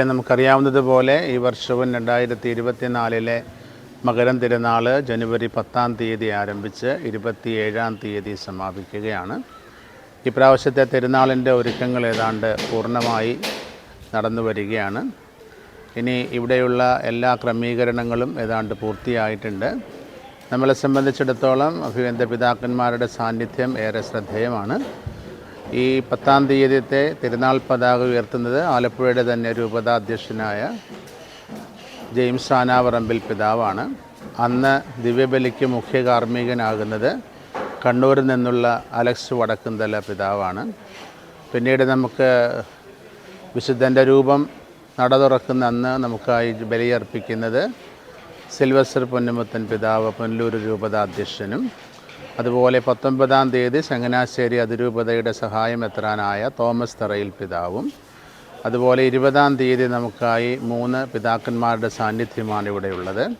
പ്രിയമുള്ളവരെ നമുക്കറിയാവുന്നതുപോലെ ഈ വർഷവും രണ്ടായിരത്തി ഇരുപത്തിനാലിലെ മകരം തിരുനാൾ ജനുവരി പത്താം തീയതി ആരംഭിച്ച് ഇരുപത്തിയേഴാം തീയതി സമാപിക്കുകയാണ്. ഇപ്രാവശ്യത്തെ തിരുനാളിന്റെ ഒരുക്കങ്ങൾ ഏതാണ്ട് പൂർണമായി നടന്നു വരികയാണ്. ഇനി ഇവിടെയുള്ള എല്ലാ ക്രമീകരണങ്ങളും ഏതാണ്ട് പൂർത്തിയായിട്ടുണ്ട്. നമ്മളെ സംബന്ധിച്ചിടത്തോളം അഭിവന്ദ പിതാക്കന്മാരുടെ സാന്നിധ്യം ഏറെ ശ്രദ്ധേയമാണ്. ഈ പത്താം തീയതിത്തെ തിരുനാൾ പതാക ഉയർത്തുന്നത് ആലപ്പുഴയുടെ തന്നെ രൂപതാധ്യക്ഷനായ ജെയിംസ് ആനാവറമ്പിൽ പിതാവാണ്. അന്ന് ദിവ്യബലിക്ക് മുഖ്യ കാർമ്മികനാകുന്നത് കണ്ണൂരിൽ നിന്നുള്ള അലക്സ് വടക്കുന്തല പിതാവാണ്. പിന്നീട് നമുക്ക് വിശുദ്ധന്റെ രൂപം നട തുറക്കുന്ന അന്ന് നമുക്കായി ബലിയർപ്പിക്കുന്നത് സിൽവസ്റ്റർ പൊന്നുമുത്തൻ പിതാവ് പൊന്നൂർ രൂപതാധ്യക്ഷനും അതുപോലെ പത്തൊൻപതാം തീയതി ചങ്ങനാശ്ശേരി അതിരൂപതയുടെ സഹായം എത്രാനായ തോമസ് തറയിൽ പിതാവും. അതുപോലെ ഇരുപതാം തീയതി നമുക്കായി മൂന്ന് പിതാക്കന്മാരുടെ സാന്നിധ്യമാണ് ഇവിടെയുള്ളത്.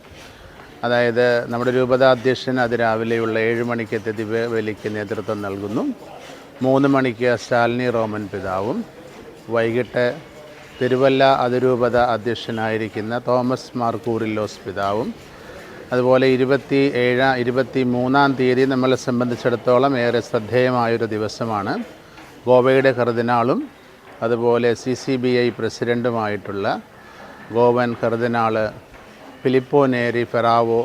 അതായത് നമ്മുടെ രൂപതാധ്യക്ഷൻ അതിരാവിലെയുള്ള ഏഴ് മണിക്കത്തെ ദിവ്യബലിക്ക് നേതൃത്വം നൽകുന്നു. മൂന്ന് മണിക്ക് സ്റ്റാലിനി റോമൻ പിതാവും. വൈകിട്ട് തിരുവല്ല അതിരൂപത അധ്യക്ഷനായിരിക്കുന്ന തോമസ് മാർക്കൂറിലോസ് പിതാവും. അതുപോലെ ഇരുപത്തി ഏഴാം ഇരുപത്തി മൂന്നാം തീയതി നമ്മളെ സംബന്ധിച്ചിടത്തോളം ഏറെ ശ്രദ്ധേയമായൊരു ദിവസമാണ്. ഗോവയുടെ കർദിനാളും അതുപോലെ സി സി ബി ഐ പ്രസിഡന്റുമായിട്ടുള്ള ഗോവൻ കർദിനാൾ ഫിലിപ്പോ നേരി ഫെറാവോ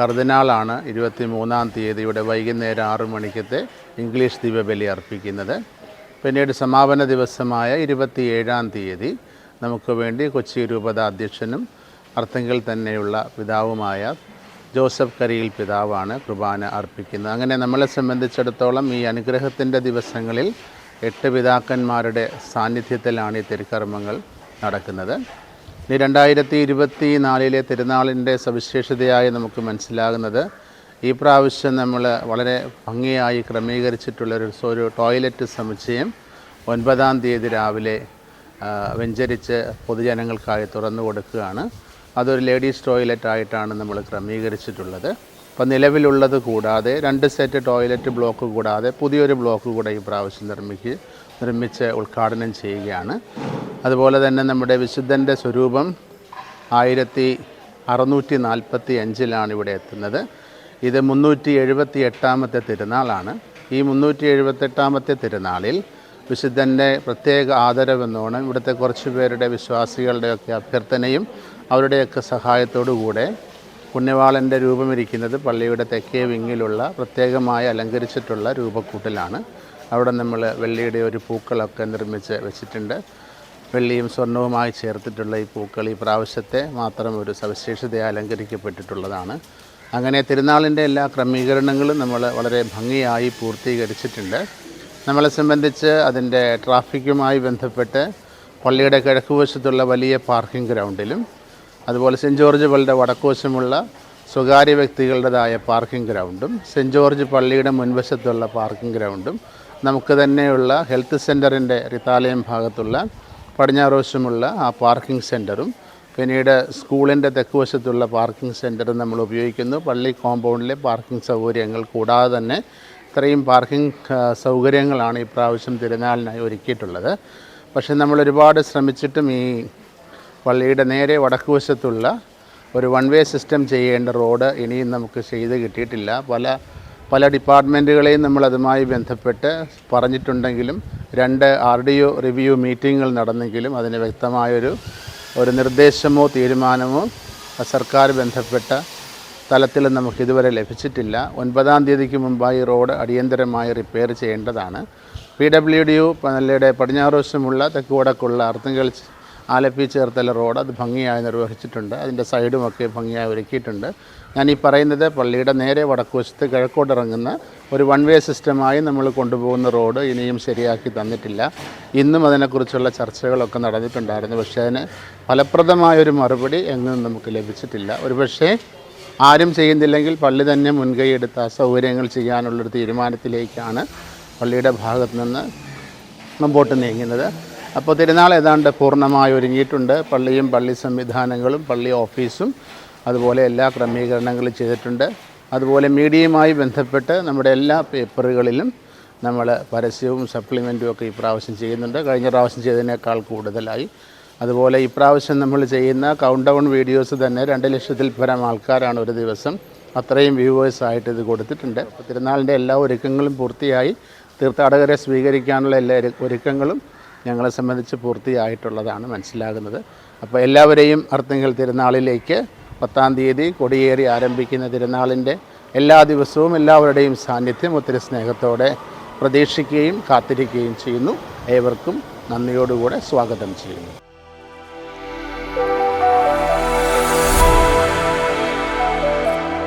കർദിനാളാണ് ഇരുപത്തി മൂന്നാം തീയതിയുടെ വൈകുന്നേരം ആറ് മണിക്കത്തെ ഇംഗ്ലീഷ് ദിവ്യബലി അർപ്പിക്കുന്നത്. പിന്നീട് സമാപന ദിവസമായ ഇരുപത്തി ഏഴാം തീയതി നമുക്ക് വേണ്ടി കൊച്ചി രൂപത അധ്യക്ഷനും അർത്ഥങ്കിൽ തന്നെയുള്ള പിതാവുമായ ജോസഫ് കരിയിൽ പിതാവാണ് കുർബാന അർപ്പിക്കുന്നത്. അങ്ങനെ നമ്മളെ സംബന്ധിച്ചിടത്തോളം ഈ അനുഗ്രഹത്തിന്റെ ദിവസങ്ങളിൽ എട്ട് പിതാക്കന്മാരുടെ സാന്നിധ്യത്തിലാണ് ഈ തിരുക്കർമ്മങ്ങൾ നടക്കുന്നത്. ഇനി രണ്ടായിരത്തി ഇരുപത്തി നാലിലെ തിരുനാളിന്റെ സവിശേഷതയായി നമുക്ക് മനസ്സിലാകുന്നത് ഈ പ്രാവശ്യം നമ്മൾ വളരെ ഭംഗിയായി ക്രമീകരിച്ചിട്ടുള്ള ഒരു ടോയ്ലറ്റ് സമുച്ചയം ഒൻപതാം തീയതി രാവിലെ വെഞ്ചരിച്ച് പൊതുജനങ്ങൾക്കായി തുറന്നു കൊടുക്കുകയാണ്. അതൊരു ലേഡീസ് ടോയ്ലറ്റ് ആയിട്ടാണ് നമ്മൾ ക്രമീകരിച്ചിട്ടുള്ളത്. അപ്പോൾ നിലവിലുള്ളത് കൂടാതെ രണ്ട് സെറ്റ് ടോയ്ലറ്റ് ബ്ലോക്ക് കൂടാതെ പുതിയൊരു ബ്ലോക്ക് കൂടെ ഈ പ്രാവശ്യം നിർമ്മിക്ക് നിർമ്മിച്ച് ഉദ്ഘാടനം ചെയ്യുകയാണ്. അതുപോലെ തന്നെ നമ്മുടെ വിശുദ്ധന്റെ സ്വരൂപം ആയിരത്തി അറുന്നൂറ്റി നാൽപ്പത്തി അഞ്ചിലാണ് ഇവിടെ എത്തുന്നത്. ഇത് മുന്നൂറ്റി എഴുപത്തി എട്ടാമത്തെ തിരുനാളാണ്. ഈ മുന്നൂറ്റി എഴുപത്തെട്ടാമത്തെ തിരുനാളിൽ വിശുദ്ധന്റെ പ്രത്യേക ആദരവെന്നോണം ഇവിടുത്തെ കുറച്ച് പേരുടെ വിശ്വാസികളുടെയൊക്കെ അഭ്യർത്ഥനയും അവരുടെയൊക്കെ സഹായത്തോടുകൂടെ പുണ്യവാളന്റെ രൂപമിരിക്കുന്നത് പള്ളിയുടെ തെക്കേ വിങ്ങിലുള്ള പ്രത്യേകമായി അലങ്കരിച്ചിട്ടുള്ള രൂപക്കൂട്ടിലാണ്. അവിടെ നമ്മൾ വെള്ളിയുടെ ഒരു പൂക്കളൊക്കെ നിർമ്മിച്ച് വെച്ചിട്ടുണ്ട്. വെള്ളിയും സ്വർണവുമായി ചേർത്തിട്ടുള്ള ഈ പൂക്കൾ ഈ പ്രാവശ്യത്തെ മാത്രം ഒരു സവിശേഷതയായി അലങ്കരിക്കപ്പെട്ടിട്ടുള്ളതാണ്. അങ്ങനെ തിരുനാളിന്റെ എല്ലാ ക്രമീകരണങ്ങളും നമ്മൾ വളരെ ഭംഗിയായി പൂർത്തീകരിച്ചിട്ടുണ്ട്. നമ്മളെ സംബന്ധിച്ച് അതിന്റെ ട്രാഫിക്കുമായി ബന്ധപ്പെട്ട് പള്ളിയുടെ കിഴക്കുവശത്തുള്ള വലിയ പാർക്കിംഗ് ഗ്രൗണ്ടിലും അതുപോലെ സെന്റ് ജോർജ് പള്ളിയുടെ വടക്കുവശമുള്ള സ്വകാര്യ വ്യക്തികളുടേതായ പാർക്കിംഗ് ഗ്രൗണ്ടും സെന്റ് ജോർജ് പള്ളിയുടെ മുൻവശത്തുള്ള പാർക്കിംഗ് ഗ്രൗണ്ടും നമുക്ക് തന്നെയുള്ള ഹെൽത്ത് സെന്ററിന്റെ റിത്താലയം ഭാഗത്തുള്ള പടിഞ്ഞാറുവശമുള്ള ആ പാർക്കിംഗ് സെന്ററും പിന്നീട് സ്കൂളിന്റെ തെക്കുവശത്തുള്ള പാർക്കിംഗ് സെന്ററും നമ്മൾ ഉപയോഗിക്കുന്നു. പള്ളി കോമ്പൗണ്ടിലെ പാർക്കിംഗ് സൗകര്യങ്ങൾ കൂടാതെ തന്നെ ഇത്രയും പാർക്കിംഗ് സൗകര്യങ്ങളാണ് ഇപ്രാവശ്യം പ്രാവശ്യം തിരുനാളിനായി ഒരുക്കിയിട്ടുള്ളത്. പക്ഷേ നമ്മൾ ഒരുപാട് ശ്രമിച്ചിട്ടും ഈ പള്ളിയുടെ നേരെ വടക്കുവശത്തുള്ള ഒരു വൺ വേ സിസ്റ്റം ചെയ്യേണ്ട റോഡ് ഇനിയും നമുക്ക് ചെയ്ത് കിട്ടിയിട്ടില്ല. പല പല ഡിപ്പാർട്ട്മെന്റുകളെയും നമ്മൾ അതുമായി ബന്ധപ്പെട്ട് പറഞ്ഞിട്ടുണ്ടെങ്കിലും രണ്ട് ആർ ഡി ഒ റിവ്യൂ മീറ്റിങ്ങുകൾ നടന്നെങ്കിലും അതിന് വ്യക്തമായൊരു ഒരു നിർദ്ദേശമോ തീരുമാനമോ സർക്കാർ ബന്ധപ്പെട്ട തലത്തിൽ നമുക്ക് ഇതുവരെ ലഭിച്ചിട്ടില്ല. ഒൻപതാം തീയതിക്ക് മുമ്പായി റോഡ് അടിയന്തരമായി റിപ്പയർ ചെയ്യേണ്ടതാണ്. പി ഡബ്ല്യു ഡി യു പള്ളിയുടെ പടിഞ്ഞാറ് വശമുള്ള തെക്ക് വടക്കുള്ള അർത്തുങ്കൽ ആലപ്പി ചേർത്തല റോഡ് അത് ഭംഗിയായി നിർവഹിച്ചിട്ടുണ്ട്. അതിന്റെ സൈഡുമൊക്കെ ഭംഗിയായി ഒരുക്കിയിട്ടുണ്ട്. ഞാൻ ഈ പറയുന്നത് പള്ളിയുടെ നേരെ വടക്കുവശത്ത് കിഴക്കോട്ടിറങ്ങുന്ന ഒരു വൺ വേ സിസ്റ്റമായി നമ്മൾ കൊണ്ടുപോകുന്ന റോഡ് ഇനിയും ശരിയാക്കി തന്നിട്ടില്ല. ഇന്നും അതിനെക്കുറിച്ചുള്ള ചർച്ചകളൊക്കെ നടന്നിട്ടുണ്ടായിരുന്നു. പക്ഷേ അതിന് ഫലപ്രദമായൊരു മറുപടി എങ്ങും നമുക്ക് ലഭിച്ചിട്ടില്ല. ഒരുപക്ഷേ ആരും ചെയ്യുന്നില്ലെങ്കിൽ പള്ളി തന്നെ മുൻകൈ എടുത്ത് ആ സൗകര്യങ്ങൾ ചെയ്യാനുള്ളൊരു തീരുമാനത്തിലേക്കാണ് പള്ളിയുടെ ഭാഗത്തു നിന്ന് മുമ്പോട്ട് നീങ്ങുന്നത്. അപ്പോൾ തിരുനാൾ ഏതാണ്ട് പൂർണമായി ഒരുങ്ങിയിട്ടുണ്ട്. പള്ളിയും പള്ളി സംവിധാനങ്ങളും പള്ളി ഓഫീസും അതുപോലെ എല്ലാ ക്രമീകരണങ്ങളും ചെയ്തിട്ടുണ്ട്. അതുപോലെ മീഡിയയുമായി ബന്ധപ്പെട്ട് നമ്മുടെ എല്ലാ പേപ്പറുകളിലും നമ്മൾ പരസ്യവും സപ്ലിമെന്റും ഒക്കെ ഇപ്രാവശ്യം ചെയ്യുന്നുണ്ട്. കഴിഞ്ഞ പ്രാവശ്യം ചെയ്തതിനേക്കാൾ കൂടുതലായി. അതുപോലെ ഇപ്രാവശ്യം നമ്മൾ ചെയ്യുന്ന കൗണ്ട് ഡൗൺ വീഡിയോസ് തന്നെ രണ്ട് ലക്ഷത്തിൽ പരം ആൾക്കാരാണ് ഒരു ദിവസം. അത്രയും വ്യൂവേഴ്സ് ആയിട്ട് ഇത് കൊടുത്തിട്ടുണ്ട്. തിരുനാളിന്റെ എല്ലാ ഒരുക്കങ്ങളും പൂർത്തിയായി. തീർത്ഥാടകരെ സ്വീകരിക്കാനുള്ള എല്ലാ ഒരു- ഒരുക്കങ്ങളും ഞങ്ങളെ സംബന്ധിച്ച് പൂർത്തിയായിട്ടുള്ളതാണ് മനസ്സിലാകുന്നത്. അപ്പോൾ എല്ലാവരെയും അർത്തിങ്കൽ തിരുനാളിലേക്ക് പത്താം തീയതി കൊടിയേറി ആരംഭിക്കുന്ന തിരുനാളിന്റെ എല്ലാ ദിവസവും എല്ലാവരുടെയും സാന്നിധ്യം ഒത്തിരി സ്നേഹത്തോടെ പ്രതീക്ഷിക്കുകയും കാത്തിരിക്കുകയും ചെയ്യുന്നു. ഏവർക്കും നന്ദിയോടുകൂടെ സ്വാഗതം ചെയ്യുന്നു.